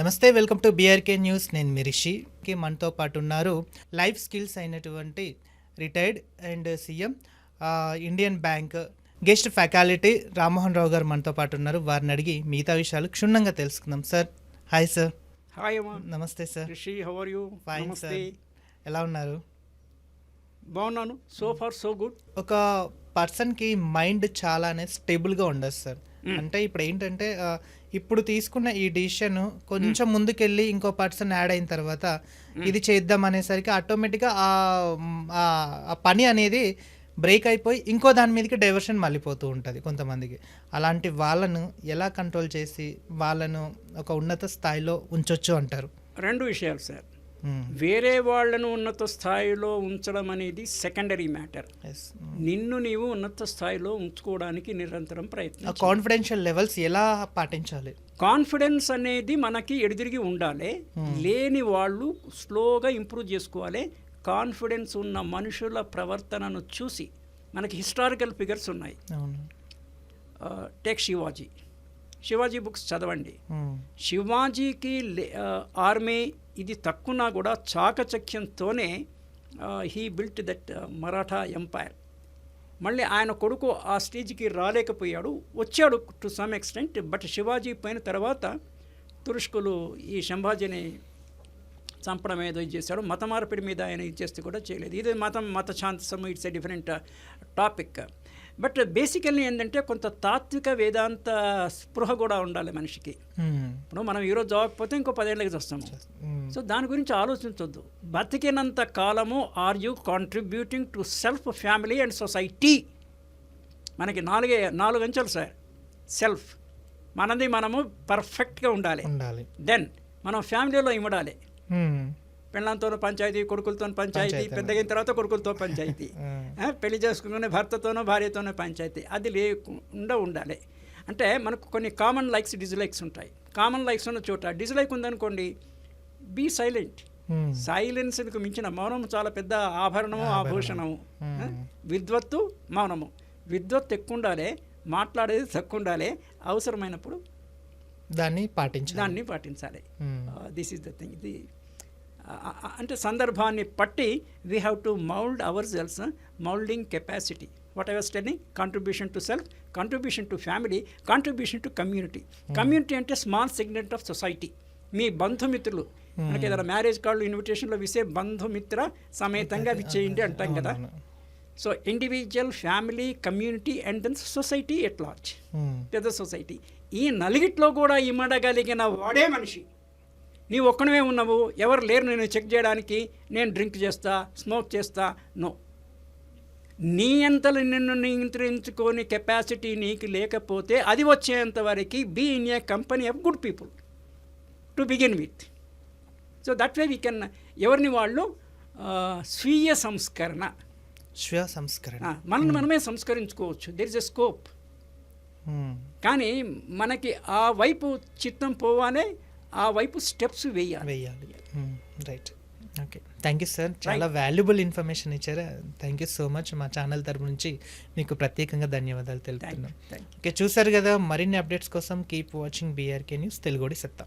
నమస్తే welcome to BRK news నేను మీ రిషికి మనతో పాటు ఉన్నారు లైఫ్ స్కిల్స్ అయినటువంటి retired and CM Indian bank guest faculty Rammohan Rao garu మనతో పాటు ఉన్నారు. వారిని అడిగి మిగతా విషయాలు క్షుణ్ణంగా తెలుసుకుందాం. Sir hi sir. హాయ్ నమస్తే sir. Rishi how are you fine sir. ఎలా ఉన్నారు? బాగున్నాను. సో ఫార్ సో గుడ్ ఒక పర్సన్కి మైండ్ చాలా అనేది స్టేబుల్గా ఉండదు సార్. అంటే ఇప్పుడు ఏంటంటే ఇప్పుడు తీసుకున్న ఈ డిసిషన్ కొంచెం ముందుకెళ్ళి ఇంకో పర్సన్ యాడ్ అయిన తర్వాత ఇది చేద్దాం అనేసరికి ఆటోమేటిక్గా ఆ పని అనేది బ్రేక్ అయిపోయి ఇంకో దాని మీదకి డైవర్షన్ మళ్ళీపోతూ ఉంటుంది కొంతమందికి. అలాంటి వాళ్ళను ఎలా కంట్రోల్ చేసి వాళ్ళను ఒక ఉన్నత స్థాయిలో ఉంచొచ్చు అంటారు? రెండు విషయాలు సార్. వేరే వాళ్ళను ఉన్నత స్థాయిలో ఉంచడం అనేది సెకండరీ మ్యాటర్ Yes. నిన్ను నీవు ఉన్నత స్థాయిలో ఉంచుకోవడానికి నిరంతరం ప్రయత్నం కాన్ఫిడెన్షియల్ లెవెల్స్ ఎలా పాటించాలి? కాన్ఫిడెన్స్ అనేది మనకి ఎడిదిరిగి ఉండాలి. లేని వాళ్ళు స్లోగా ఇంప్రూవ్ చేసుకోవాలి. కాన్ఫిడెన్స్ ఉన్న మనుషుల ప్రవర్తనను చూసి మనకి హిస్టారికల్ ఫిగర్స్ ఉన్నాయి. టేక్ శివాజీ శివాజీ బుక్స్ చదవండి. శివాజీకి ఆర్మీ ఇది తక్కువనా కూడా చాకచక్యంతోనే he built that Maratha empire మళ్ళీ ఆయన కొడుకు ఆ స్టేజ్కి రాలేకపోయాడు. వచ్చాడు to some extent but Shivaji పోయిన తర్వాత తురుష్కులు ఈ సంభాజీని చంపడం ఏదో ఇది చేశాడు. మత మార్పిడి మీద ఆయన ఇది చేస్తే కూడా చేయలేదు. ఇది మతం మత శాంతిసము it's a different topic but basically ఏంటంటే కొంత తాత్విక వేదాంత స్పృహ కూడా ఉండాలి మనిషికి. ఇప్పుడు మనం ఈరోజు చదవకపోతే ఇంకో పదేళ్ళకి వస్తాము మ్మ్. సో దాని గురించి ఆలోచించొద్దు. బతికినంత కాలము are you contributing to self family and society? మనకి నాలుగే నాలుగు అంచెలు సార్. సెల్ఫ్. మనది మనము పర్ఫెక్ట్గా ఉండాలి. దెన్ మనం ఫ్యామిలీలో ఇవ్వడాలి. పిల్లలతో పంచాయతీ కొడుకులతో పంచాయతీ. పెద్దగైన తర్వాత కొడుకులతో పంచాయతీ. పెళ్ళి చేసుకునే భర్తతోనో భార్యతోనో పంచాయతీ. అది లేకుండా ఉండాలి. అంటే మనకు కొన్ని కామన్ లైక్స్ డిజ్లైక్స్ ఉంటాయి. కామన్ లైక్స్ ఉన్న చోట డిజ్లైక్ ఉందనుకోండి బీ సైలెంట్. సైలెన్స్కి మించిన మౌనం చాలా పెద్ద ఆభరణము ఆభూషణము. విద్వత్తు మౌనము. విద్వత్తు ఎక్కువ ఉండాలి మాట్లాడేది తక్కువ ఉండాలి అవసరమైనప్పుడు దాన్ని పాటించాలి. దాన్ని పాటించాలి. దిస్ ఈస్ ద థింగ్ ఇది అంటే సందర్భాన్ని పట్టి we have to mould our selves moulding capacity whatever standing contribution to self contribution to family contribution to community community అంటే స్మాల్ సెగ్మెంట్ ఆఫ్ సొసైటీ మీ బంధుమిత్రులు. మనకి ఏదైనా మ్యారేజ్ కార్డు ఇన్విటేషన్లో విసే బంధుమిత్ర సమేతంగా విచ్చేయండి అంటాం కదా. So individual family community and then society at large. పెద్ద society ఈ నలుగిట్లో కూడా ఇమ్మడగలిగిన వాడే మనిషి. నీ ఒక్కడమే ఉన్నావు ఎవరు లేరు నేను చెక్ చేయడానికి నేను డ్రింక్ చేస్తా స్మోక్ చేస్తా నో. నీ అంతలు నిన్ను నియంత్రించుకొని కెపాసిటీ నీకు లేకపోతే అది వచ్చేంత వరకు be in a company of good people to begin with so that way we can ఎవరిని వాళ్ళు స్వీయ సంస్కరణ. స్వ సంస్కరణ. మనల్ని మనమే సంస్కరించుకోవచ్చు. There is a scope. కానీ మనకి ఆ వైపు చిత్తం పోవాలే ఆ వైపు స్టెప్స్ వేయాలి. వెయ్యాలి right okay thank you sir చాలా వాల్యుబుల్ ఇన్ఫర్మేషన్ ఇచ్చారు. థ్యాంక్ యూ సో మచ్ మా ఛానల్ తరపు నుంచి మీకు ప్రత్యేకంగా ధన్యవాదాలు తెలుపుతున్నాం. ఓకే చూసారు కదా మరిన్ని అప్డేట్స్ కోసం కీప్ వాచింగ్ బీఆర్కే న్యూస్ తెలుగుడి సత్తా